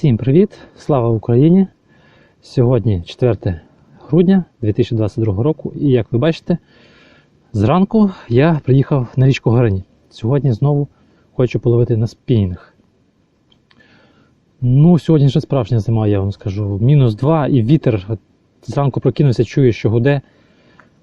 Всім привіт! Слава Україні! Сьогодні 4 грудня 2022 року, і як ви бачите, зранку я приїхав на річку Горині. Сьогодні знову хочу половити на спінінг. Ну, сьогодні вже справжня зима, я вам скажу. Мінус 2 і вітер. Зранку прокинувся, чую, що гуде,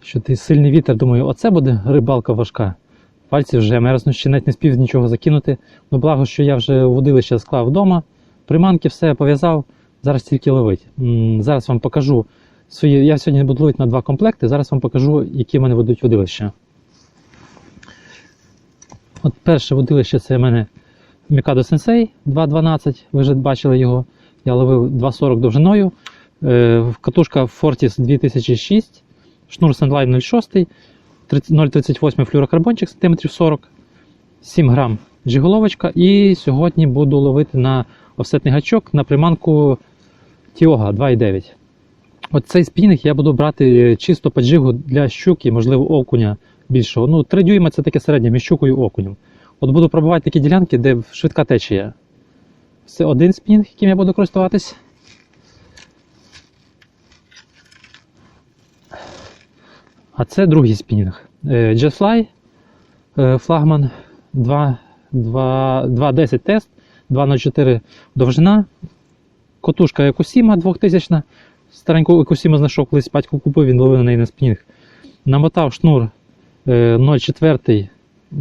що ти сильний вітер. Думаю, оце буде рибалка важка. Пальці вже мерзнуть, ще навіть не спів нічого закинути. Ну, благо, що я вже водилище склав вдома. Приманки все пов'язав, зараз тільки ловить. Зараз вам покажу свої. Я сьогодні буду ловити на два комплекти. Зараз вам покажу, які в мене ведуть водилища. От перше водилище це в мене Mikado Sensei 2.12. Ви вже бачили його. Я ловив 2.40 довжиною. Е, Катушка Fortis 2006, шнур Sandline 06, 0,38 флюрокарбончик сантиметрів 40, 7 грам джиголовочка. І сьогодні буду ловити на офсетний гачок на приманку Тіога 2,9. От цей спінінг я буду брати чисто по джигу для щуки, можливо, окуня більшого. Ну, 3 дюйма це таке середнє між щукою і окунем. От буду пробувати такі ділянки, де швидка течія. Це один спінінг, яким я буду користуватись. А це другий спінінг. Е, Jetfly, е, флагман 2, 2, 2.10 тест, 2.04 довжина. Котушка Екусіма 2000. Стареньку Екусіму знайшов колись батько купив, він ловив на неї на спінінг. Намотав шнур е, 0,4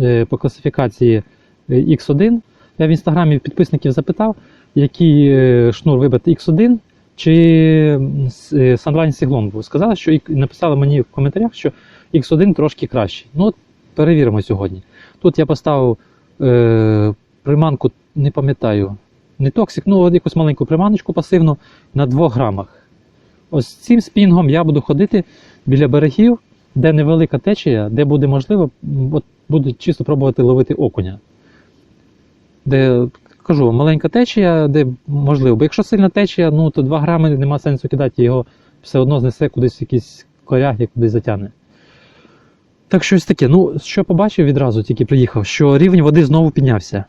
е, по класифікації е, X1. Я в інстаграмі підписників запитав, який е, шнур вибрати X1 чи е, Sunline був. Сказали, що написали мені в коментарях, що X1 трошки кращий. Ну, от перевіримо сьогодні. Тут я поставив е, приманку, не пам'ятаю, не токсик, ну якусь маленьку приманочку пасивну на 2 грамах. Ось цим спінгом я буду ходити біля берегів, де невелика течія, де буде можливо, от буду чисто пробувати ловити окуня. Де кажу, маленька течія, де можливо. Бо якщо сильна течія, ну то 2 грами нема сенсу кидати, його все одно знесе кудись в якісь коряги, кудись затягне. Так щось таке. Ну, що побачив відразу, тільки приїхав, що рівень води знову піднявся.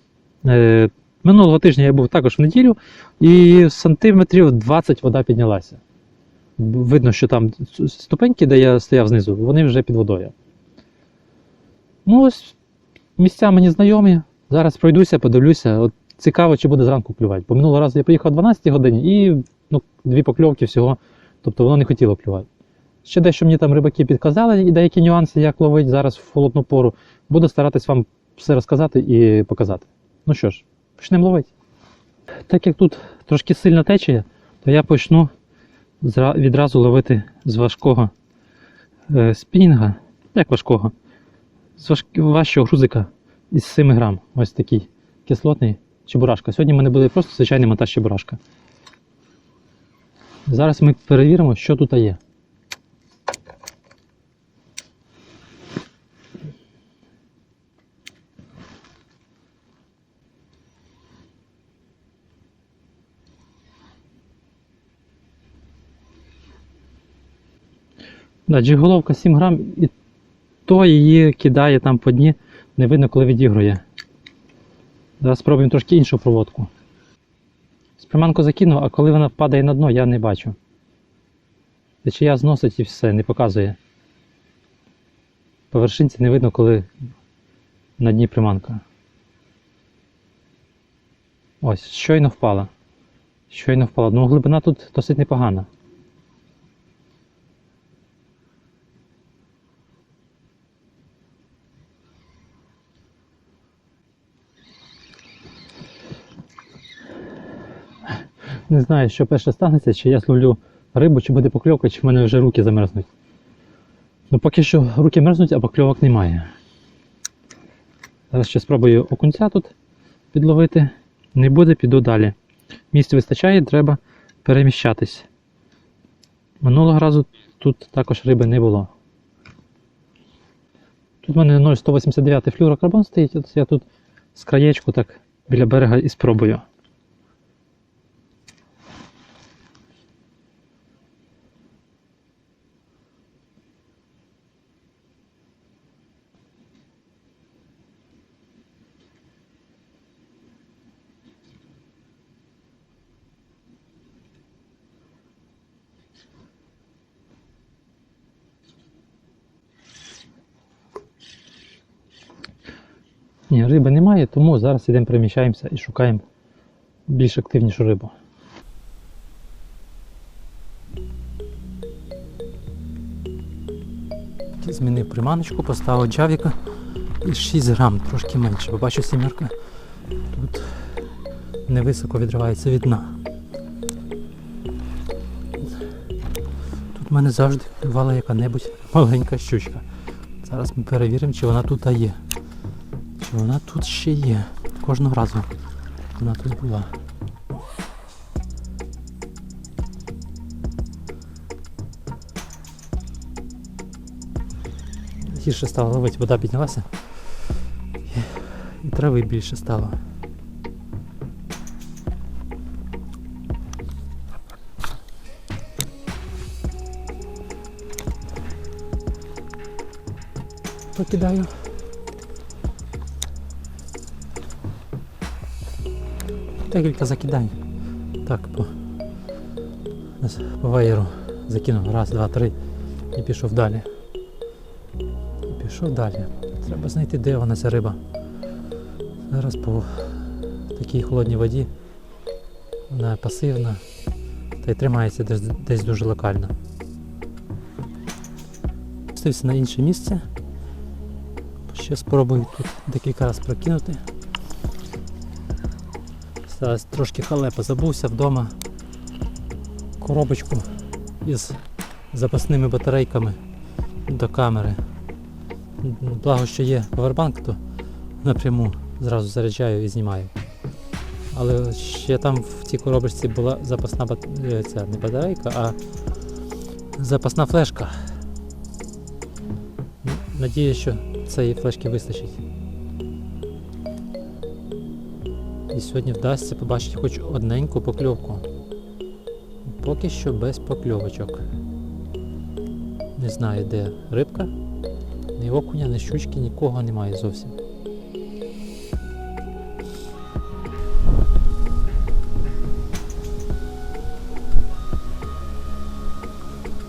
Е, минулого тижня я був також в неділю, і сантиметрів 20 вода піднялася. Видно, що там ступеньки, де я стояв знизу, вони вже під водою. Ну, ось місця мені знайомі. Зараз пройдуся, подивлюся. От цікаво, чи буде зранку клювати. Бо минулого разу я приїхав о 12 годині і ну, дві покльовки всього, тобто воно не хотіло клювати. Ще дещо мені там рибаки підказали, і деякі нюанси, як ловить зараз в холодну пору. Буду старатись вам все розказати і показати. Ну що ж, почнемо ловити. Так як тут трошки сильна течія, то я почну відразу ловити з важкого е, спінінга. Як важкого? З важ... важчого грузика із 7 грам. Ось такий кислотний чебурашка. Сьогодні в мене буде просто звичайний монтаж чебурашка. Зараз ми перевіримо, що тут є. Да, джиголовка 7 грам, і то її кидає там по дні, не видно, коли відігрує. Зараз спробуємо трошки іншу проводку. З приманку закинув, а коли вона падає на дно, я не бачу. Течія зносить і все, не показує. По вершинці не видно, коли на дні приманка. Ось, щойно впала. Щойно впала. Ну, глибина тут досить непогана. Не знаю, що перше станеться, чи я зловлю рибу, чи буде покльовка, чи в мене вже руки замерзнуть. Ну поки що руки мерзнуть, а покльовок немає. Зараз ще спробую окунця тут підловити. Не буде, піду далі. Місць вистачає, треба переміщатись. Минулого разу тут також риби не було. Тут в мене 0,189 флюрокарбон стоїть, я тут з краєчку так біля берега і спробую. Ні, риби немає, тому зараз ідемо переміщаємося і шукаємо більш активнішу рибу. Змінив приманочку, поставив джавіка і 6 грам, трошки менше. Побачу сімерка. Тут невисоко відривається від дна. Тут в мене завжди клювала яка-небудь маленька щучка. Зараз ми перевіримо, чи вона тут є. Чи вона тут ще є. Кожного разу вона тут була. Гірше стало ловити, вода піднялася. І, трави більше стало. Покидаю. Декілька закидань. Так, по, по веєру закинув раз, два, три і пішов далі. І пішов далі. Треба знайти, де вона ця риба. Зараз по такій холодній воді. Вона пасивна та й тримається десь, десь дуже локально. Спустився на інше місце. Ще спробую тут декілька разів прокинути. Зараз трошки халепа забувся вдома. Коробочку із запасними батарейками до камери. Благо, що є повербанк, то напряму зразу заряджаю і знімаю. Але ще там в цій коробочці була запасна бат... е, не батарейка, а запасна флешка. Н- Надіюсь, що цієї флешки вистачить. І сьогодні вдасться побачити хоч одненьку покльовку. Поки що без покльовочок. Не знаю, де рибка. Ні окуня, ні щучки, нікого немає зовсім.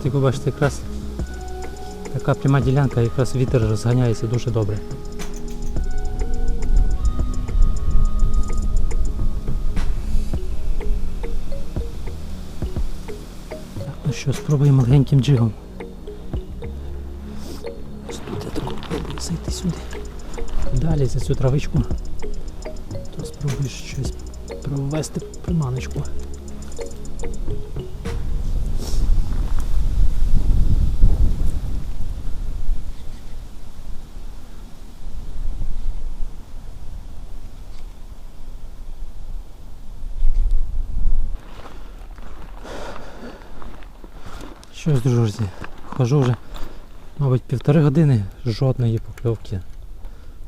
Ти побачите якраз така пряма ділянка, якраз вітер розганяється дуже добре. Що, спробуємо легеньким джигом. Ось Тут я тако пробую зайти сюди. Далі за цю травичку. То спробую щось провести приманочку. Щось, друзі, хожу вже, мабуть, півтори години жодної покльовки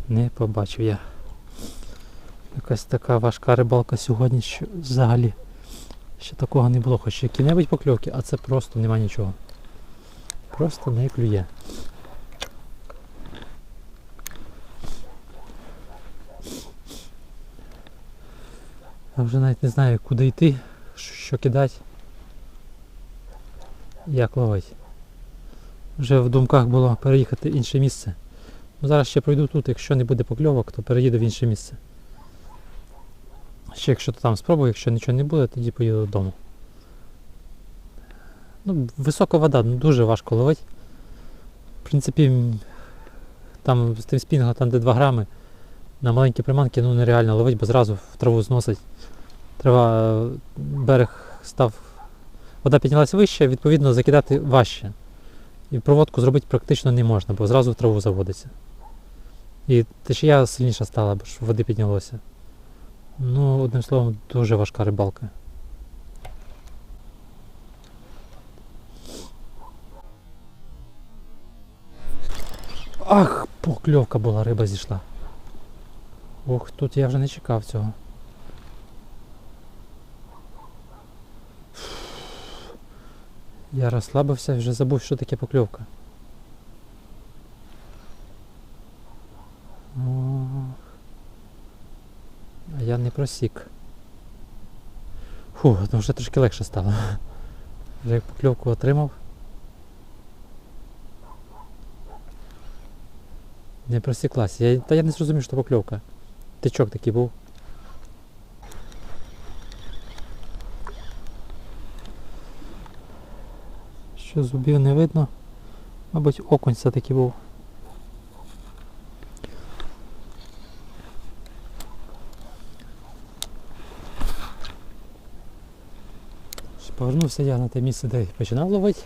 не побачив я. Якась така важка рибалка сьогодні, що взагалі ще такого не було, хоч які-небудь покльовки, а це просто нема нічого. Просто не клює. Я вже навіть не знаю, куди йти, що кидати, як ловити. Вже в думках було переїхати в інше місце. Ну, зараз ще пройду тут, якщо не буде покльовок, то переїду в інше місце. Ще якщо то там спробую, якщо нічого не буде, тоді поїду додому. Ну, висока вода, ну, дуже важко ловити. В принципі, там з тим спінгом, там де 2 грами, на маленькі приманки ну, нереально ловити, бо зразу в траву зносить. Треба е, берег став. Вода піднялася вище, відповідно закидати важче. І проводку зробити практично не можна, бо зразу в траву заводиться. І течія сильніша стала, бо ж води піднялося. Ну, одним словом, дуже важка рибалка. Ах, покльовка була, риба зійшла. Ох, тут я вже не чекав цього. Я розслабився, вже забув, що таке покльовка. А я не просік. Фу, ну вже трошки легше стало. Вже як покльовку отримав. Не просіклася. Я, та я не зрозумів, що покльовка. Тичок такий був. Що зубів не видно. Мабуть, окунь все-таки був. Повернувся я на те місце, де починав ловити.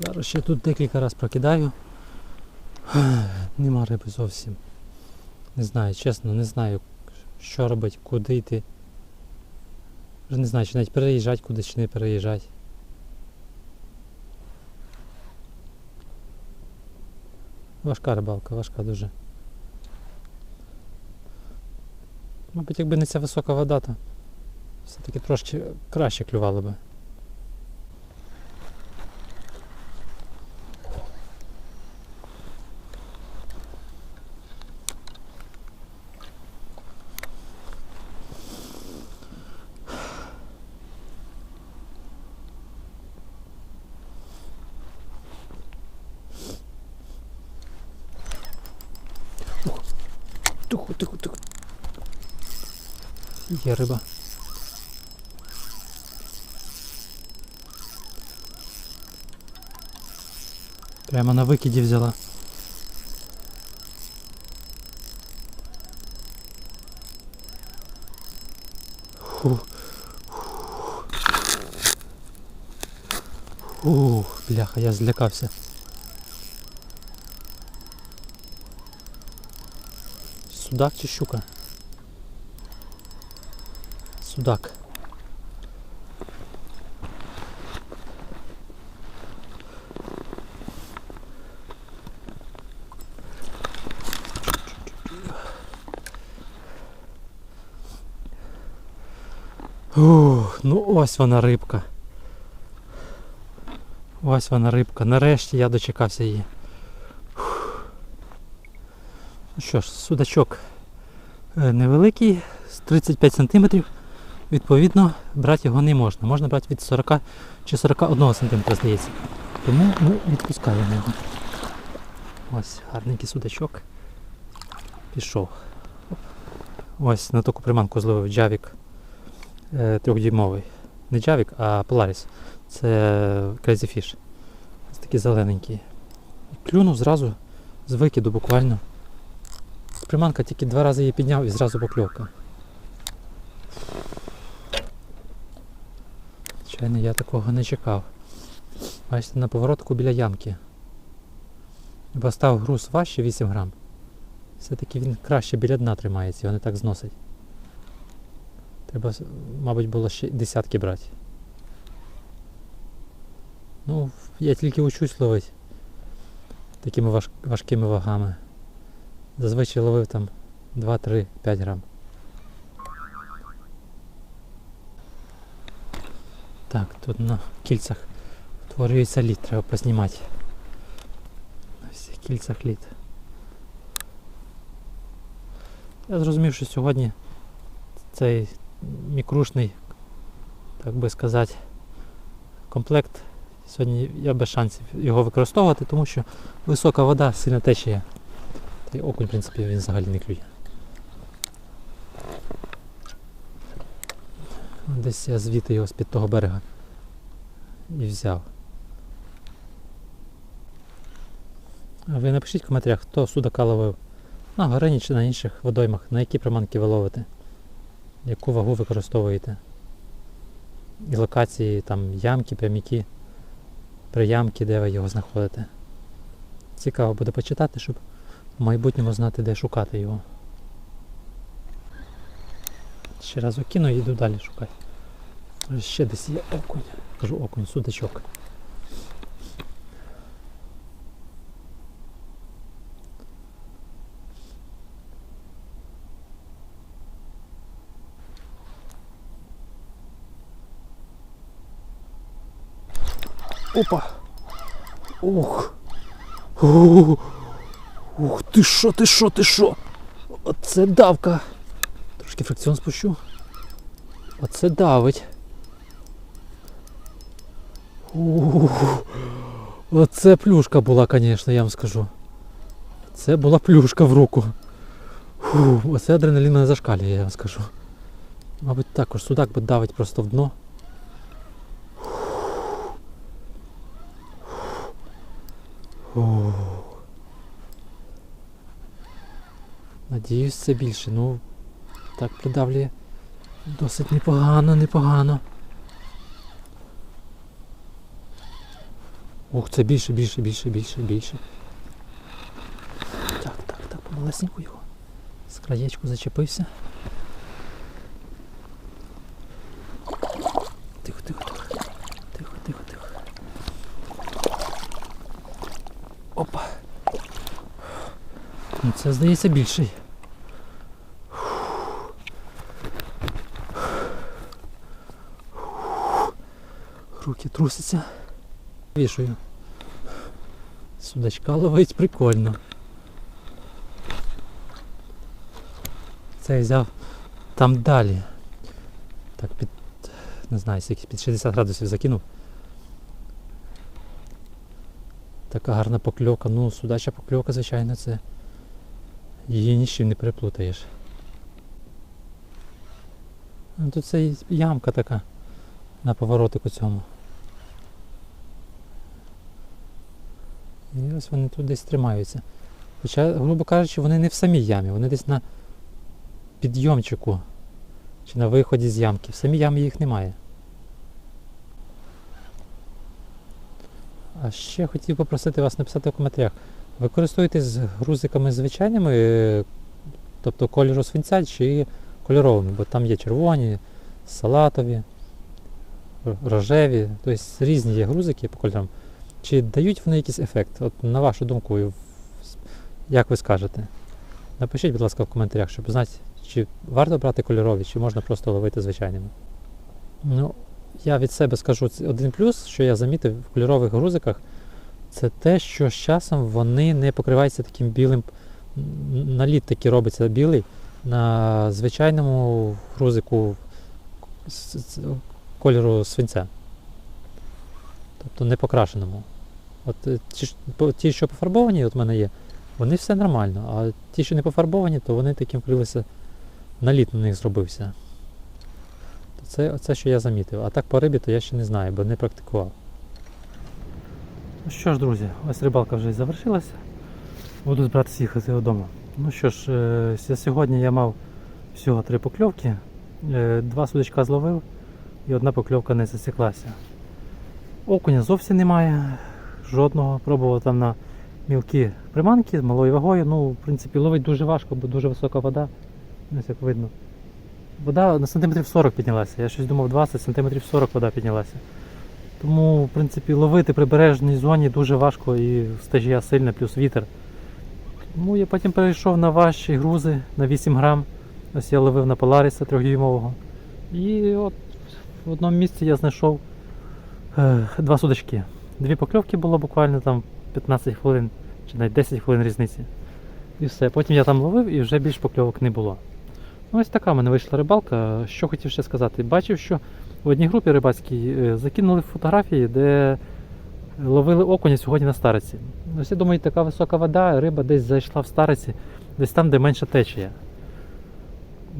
Зараз ще тут декілька разів прокидаю. Нема риби зовсім. Не знаю, чесно, не знаю, що робити, куди йти. Вже не знаю, чи навіть переїжджати кудись, чи не переїжджати. Важка рибалка, важка дуже. Мабуть, якби не ця висока вода, то все-таки трошки краще клювало би. Тихо, тихо, тихо. Є риба. Прямо на викиді взяла. Фу. Ух, бляха, я злякався. Судак чи щука? Судак. Ух, ну ось вона рибка. Ось вона рибка. Нарешті я дочекався її. Ух. Ну що ж, судачок е, невеликий, з 35 см. Відповідно, брати його не можна. Можна брати від 40 чи 41 см, здається. Тому ми відпускаємо його. Ось гарненький судачок. Пішов. Ось на таку приманку зловив джавік е, трьохдюймовий. Не джавік, а Polaris. Це Crazy Fish. Ось такий зелененький. Клюнув зразу з викиду буквально. Приманка тільки два рази її підняв і зразу покльовка. Звичайно, я такого не чекав. Бачите, на поворотку біля ямки. Постав груз важче 8 грам. Все-таки він краще біля дна тримається, його не так зносить. Треба, мабуть, було ще десятки брати. Ну, я тільки учусь ловити такими важ... важкими вагами. Зазвичай ловив там 2-3-5 грам. Так, тут на кільцях утворюється лід, треба познімати. На всіх кільцях лід. Я зрозумів, що сьогодні цей мікрушний, так би сказати, комплект. Сьогодні я без шансів його використовувати, тому що висока вода, сильна течія. Та окунь, в принципі, він взагалі не клює. Десь я звідти його з-під того берега і взяв. А ви напишіть в коментарях, хто судака ловив на горині чи на інших водоймах, на які приманки ви ловите, яку вагу використовуєте. І локації, там ямки, пряміки, приямки, де ви його знаходите. Цікаво буде почитати, щоб в майбутньому знати, де шукати його. Ще раз окину і йду далі шукати. Ще десь є окунь. Кажу окунь, судачок. Опа! Ух! Ух! Ти що, ти що, ти що? Оце давка! Трошки фрикціон спущу. Оце давить. Ух, оце плюшка була, звісно, я вам скажу. Це була плюшка в руку. Фу, оце адреналін мене зашкалює, я вам скажу. Мабуть, також судак би давить просто в дно. Фу. Надіюсь, це більше. Ну, так придавлює досить непогано, непогано. Ух, це більше, більше, більше, більше, більше. Так, так, так, помалесеньку його. З краєчку зачепився. Це здається більший. Руки трусяться. Вішую. Судачка ловить прикольно. Це я взяв там далі. Так, під, не знаю, скільки під 60 градусів закинув. Така гарна покльока. Ну, судача покльока, звичайно, це її ні з чим не переплутаєш. Ну, Тут це ямка така на поворотику цьому. І ось вони тут десь тримаються. Хоча, грубо кажучи, вони не в самій ямі, вони десь на підйомчику чи на виході з ямки. В самій ямі їх немає. А ще хотів попросити вас написати в коментарях. Ви користуєтесь грузиками звичайними, е, тобто кольору свинця чи кольоровими, бо там є червоні, салатові, рожеві, тобто різні є грузики по кольорам. Чи дають вони якийсь ефект? От на вашу думку, як ви скажете? Напишіть, будь ласка, в коментарях, щоб знати, чи варто брати кольорові, чи можна просто ловити звичайними. Ну, я від себе скажу один плюс, що я замітив в кольорових грузиках, це те, що з часом вони не покриваються таким білим. Наліт такий робиться білий на звичайному грузику кольору свинця. Тобто не покрашеному. От е, ті, що пофарбовані, от в мене є, вони все нормально, а ті, що не пофарбовані, то вони таким вкрилися, наліт на них зробився. Це, це, що я замітив. А так по рибі, то я ще не знаю, бо не практикував. Ну що ж, друзі, ось рибалка вже і завершилася. Буду збиратися їхати додому. Ну що ж, е, сьогодні я мав всього три покльовки. Е, Два судочка зловив і одна покльовка не засіклася. Окуня зовсім немає. Жодного. Пробував там на мілкі приманки з малою вагою. Ну, в принципі, ловить дуже важко, бо дуже висока вода. Ось як видно. Вода на сантиметрів 40 піднялася. Я щось думав 20 сантиметрів 40 вода піднялася. Тому, в принципі, ловити прибережній зоні дуже важко і стежія сильна, плюс вітер. Тому я потім перейшов на важчі грузи на 8 грам. Ось я ловив на Polaris 3-дюймового. І от в одному місці я знайшов е, два судачки. Дві покльовки було буквально там 15 хвилин чи навіть 10 хвилин різниці. І все. Потім я там ловив і вже більш покльовок не було. Ну, ось така в мене вийшла рибалка. Що хотів ще сказати? Бачив, що в одній групі рибацькій е, закинули фотографії, де ловили окуня сьогодні на стариці. Ось я думаю, така висока вода, риба десь зайшла в стариці, десь там, де менша течія.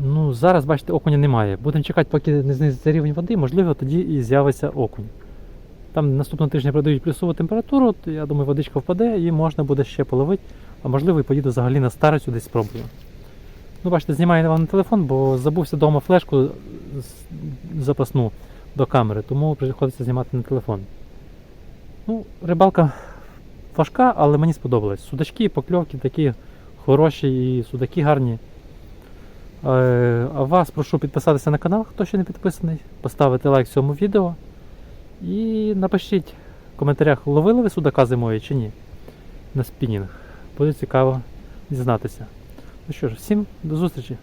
Ну, зараз, бачите, окуня немає. Будемо чекати, поки не знизиться рівень води, можливо, тоді і з'явиться окунь. Там наступного тижня продають плюсову температуру, то я думаю, водичка впаде і можна буде ще половити, а можливо і поїду взагалі на старицю десь спробую. Ну, бачите, знімаю вам на телефон, бо забувся вдома флешку запасну до камери, тому приходиться знімати на телефон. Ну, рибалка важка, але мені сподобалось. Судачки, покльовки такі хороші і судаки гарні. Е, А вас прошу підписатися на канал, хто ще не підписаний, поставити лайк цьому відео. І напишіть в коментарях, ловили ви судака зимою чи ні на спінінг. Буде цікаво дізнатися. Ну що ж, всім до зустрічі!